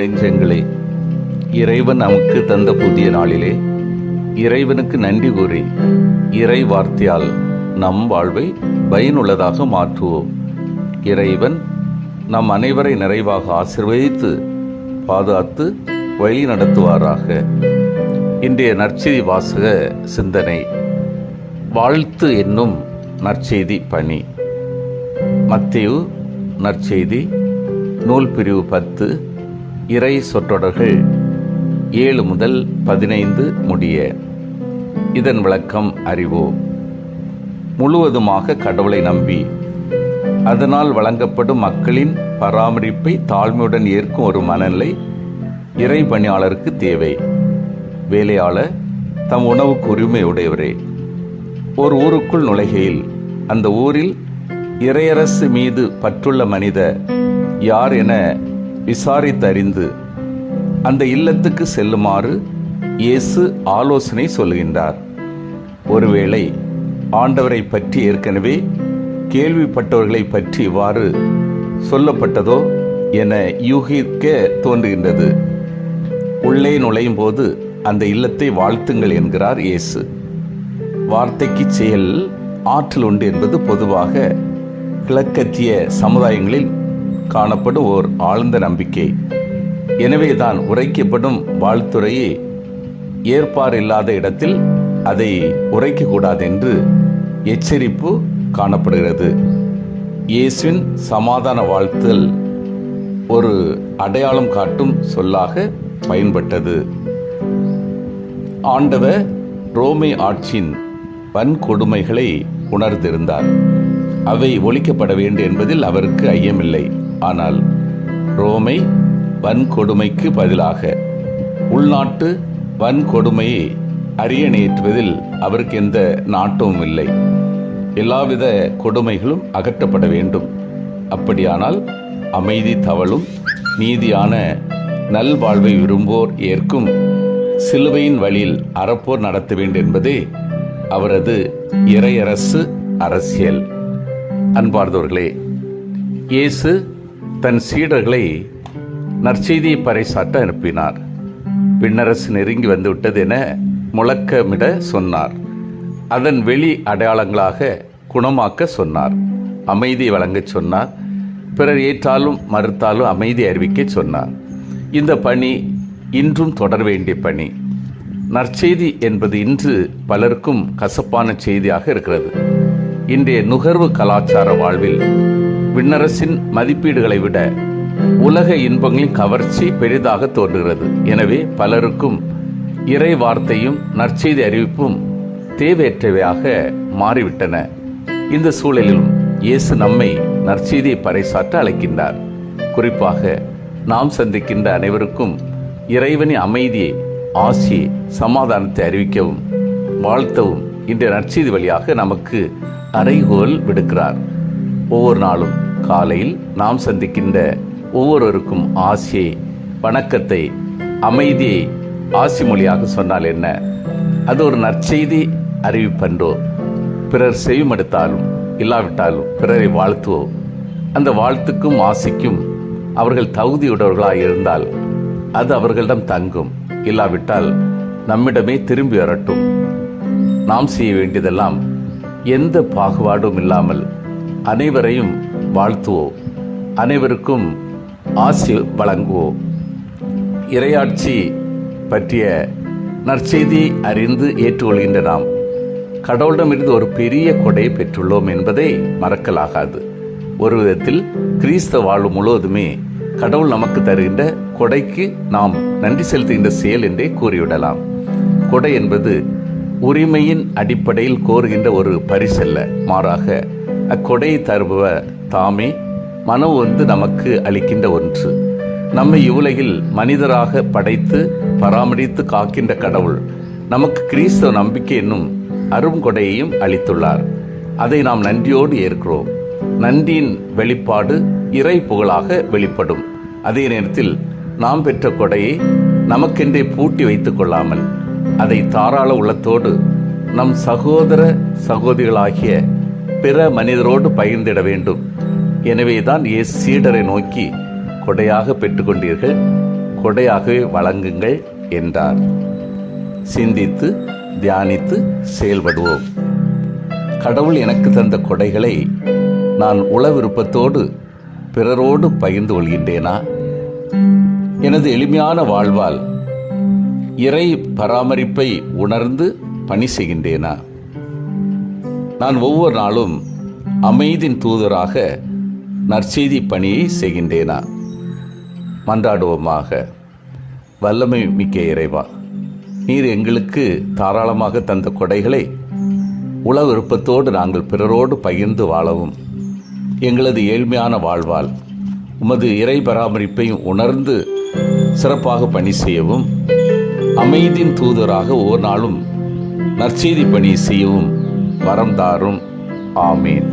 நெஞ்சங்களே இறைவன் நமக்கு தந்த புதிய நாளிலே இறைவனுக்கு நன்றி கூறி இறை வார்த்தையால் நம் வாழ்வை பயனுள்ளதாக மாற்றுவோம். இறைவன் நம் அனைவரை நிறைவாக ஆசிர்வதித்து பாதுகாத்து வழி நடத்துவாராக. இன்றைய நற்செய்தி வாசக சிந்தனை வாழ்த்து என்னும் நற்செய்தி பணி. மத்தியு நற்செய்தி நூல் பிரிவு பத்து இறை சொற்றொடர்கள் ஏழு முதல் பதினைந்து முடிய. இதன் விளக்கம் அறிவோம். முழுவதுமாக கடவுளை நம்பி அதனால் வழங்கப்படும் மக்களின் பராமரிப்பை தாழ்மையுடன் ஏற்கும் ஒரு மனநிலை இறை பணியாளருக்கு தேவை. வேலையாளர் தம் உணவுக்கு உரிமை உடையவரே. ஒரு ஊருக்குள் நுழைகையில் அந்த ஊரில் இறையரசு மீது பற்றுள்ள மனிதர் யார் என விசாரித்தறிந்து அந்த இல்லத்துக்கு செல்லுமாறு இயேசு ஆலோசனை சொல்கின்றார் ஒருவேளை ஆண்டவரை பற்றி ஏற்கனவே கேள்விப்பட்டவர்களை பற்றி இவ்வாறு சொல்லப்பட்டதோ என யூகிக்க தோன்றுகின்றது. உள்ளே நுழையும் போது அந்த இல்லத்தை வாழ்த்துங்கள் என்கிறார் இயேசு. வார்த்தைக்கு செயல் ஆற்றல் உண்டு என்பது பொதுவாக கிழக்கத்திய சமுதாயங்களில் காணப்படும் ஓர் ஆழ்ந்த நம்பிக்கை. எனவேதான் உரைக்கப்படும் வாழ்த்துறையை ஏற்பார் இல்லாத இடத்தில் அதை உரைக்கக்கூடாது என்று எச்சரிப்பு காணப்படுகிறது. இயேசுவின் சமாதான வாழ்த்தல் ஒரு அடையாளம் காட்டும் சொல்லாக பயன்பட்டது. ஆண்டவர் ரோமை ஆட்சியின் வன்கொடுமைகளை உணர்ந்திருந்தார். அவை ஒழிக்கப்பட வேண்டும் என்பதில் அவருக்கு ஐயமில்லை. ஆனால் ரோமை வன்கொடுமைக்கு பதிலாக உள்நாட்டு வன்கொடுமையை அரியணையேற்றுவதில் அவருக்கு எந்த நாட்டமும் இல்லை. எல்லாவித கொடுமைகளும் அகற்றப்பட வேண்டும். அப்படியானால் அமைதி தவழும் நீதியான நல்வாழ்வை விரும்போர் ஏற்கும் சிலுவையின் வழியில் அறப்போர் நடத்த வேண்டும் என்பதே அவரது இறையரசு அரசியல். அன்பார்ந்தவர்களே இயேசு தன் சீடர்களை நற்செய்தியை பறைசாட்ட அனுப்பினார். விண்ணரசு நெருங்கி வந்துவிட்டது என முழக்கமிட சொன்னார். அதன் வெளி அடையாளங்களாக குணமாக்க சொன்னார். அமைதி வழங்கச் சொன்னார். பிறர் ஏற்றாலும் மறுத்தாலும் அமைதி அறிவிக்க சொன்னார். இந்த பணி இன்றும் தொடர வேண்டிய பணி. நற்செய்தி என்பது இன்று பலருக்கும் கசப்பான செய்தியாக இருக்கிறது. இன்றைய நுகர்வு கலாச்சார வாழ்வில் விண்ணரசின் மதிப்பீடுகளை விட உலக இன்பங்களின் கவர்ச்சி பெரிதாக தோன்றுகிறது. எனவே பலருக்கும் இறை வார்த்தையும் நற்செய்தி அறிவிப்பும் தேவையற்றவையாக மாறிவிட்டன. இந்த சூழலிலும் இயேசு நம்மை நற்செய்தியை பறைசாற்ற அழைக்கின்றார். குறிப்பாக நாம் சந்திக்கின்ற அனைவருக்கும் இறைவனின் அமைதியை ஆசியை சமாதானத்தை அறிவிக்கவும் வாழ்த்தவும் இன்றைய நற்செய்தி வழியாக நமக்கு அறைகோல் விடுக்கிறார். ஒவ்வொரு நாளும் காலையில் நாம் சந்திக்கின்ற ஒவ்வொருவருக்கும் ஆசையை வணக்கத்தை அமைதியை ஆசி மொழியாக சொன்னால் என்ன? அது ஒரு நற்செய்தி அறிவிப்பன்றோ? பிறர் செய்யுமெடுத்தாலும் இல்லாவிட்டாலும் பிறரை வாழ்த்துவோம் அந்த வாழ்த்துக்கும் ஆசைக்கும் அவர்கள் தகுதியுடையவர்களாக இருந்தால் அது அவர்களிடம் தங்கும். இல்லாவிட்டால் நம்மிடமே திரும்பி வரட்டும். நாம் செய்ய வேண்டியதெல்லாம் எந்த பாகுபாடும் இல்லாமல் அனைவரையும் வாழ்த்துவோம். அனைவருக்கும் ஆசி வழங்குவோம். இரையாட்சி பற்றிய நற்செய்தி அறிந்து ஏற்றுக்கொள்கின்ற நாம் கடவுளிடமிருந்து ஒரு பெரிய கொடையை பெற்றுள்ளோம் என்பதை மறக்கலாகாது. ஒரு விதத்தில் கிறிஸ்த வாழ்வு முழுவதுமே கடவுள் நமக்கு தருகின்ற கொடைக்கு நாம் நன்றி செலுத்துகின்ற செயல் என்றே கூறிவிடலாம். கொடை என்பது உரிமையின் அடிப்படையில் கோருகின்ற ஒரு பரிசல்ல மாறாக அக்கொடையை தருபவ தாமே மனம் வந்து நமக்கு அளிக்கின்ற ஒன்று. நம்மை இவ்வுலகில் மனிதராக படைத்து பராமரித்து காக்கின்ற கடவுள் நமக்கு கிறிஸ்தவ நம்பிக்கை என்னும் அருங்கொடையையும் அளித்துள்ளார். அதை நாம் நன்றியோடு ஏற்கிறோம். நன்றியின் வெளிப்பாடு இறை புகழாக வெளிப்படும். அதே நேரத்தில் நாம் பெற்ற கொடையை நமக்கென்றே பூட்டி வைத்துக் கொள்ளாமல் அதை தாராள உள்ளத்தோடு நம் சகோதர சகோதரிகளாகிய பிற மனிதரோடு பகிர்ந்திட வேண்டும். எனவேதான் இயேசு சீடரை நோக்கி கொடையாக பெற்றுக்கொண்டீர்கள் கொடையாகவே வழங்குங்கள் என்றார். சிந்தித்து தியானித்து செயல்படுவோம். கடவுள் எனக்கு தந்த கொடைகளை நான் உள விருப்பத்தோடு பிறரோடு பகிர்ந்து கொள்கின்றேனா? எனது எளிமையான வாழ்வால் இறை பராமரிப்பை உணர்ந்து பணி செய்கின்றேனா? நான் ஒவ்வொரு நாளும் அமைதியின் தூதராக நற்செய்தி பணியை செய்கின்றேனா? மன்றாடுவோமாக. வல்லமை மிக்க இறைவா நீர் எங்களுக்கு தாராளமாக தந்த கொடைகளை உள விருப்பத்தோடு நாங்கள் பிறரோடு பகிர்ந்து வாழவும். எங்களது ஏழ்மையான வாழ்வால் உமது இறை பராமரிப்பையும் உணர்ந்து சிறப்பாக பணி செய்யவும் அமைதியின் தூதராக ஒவ்வொரு நாளும் நற்செய்தி பணி செய்யவும் வரம் தாரும். ஆமீன்.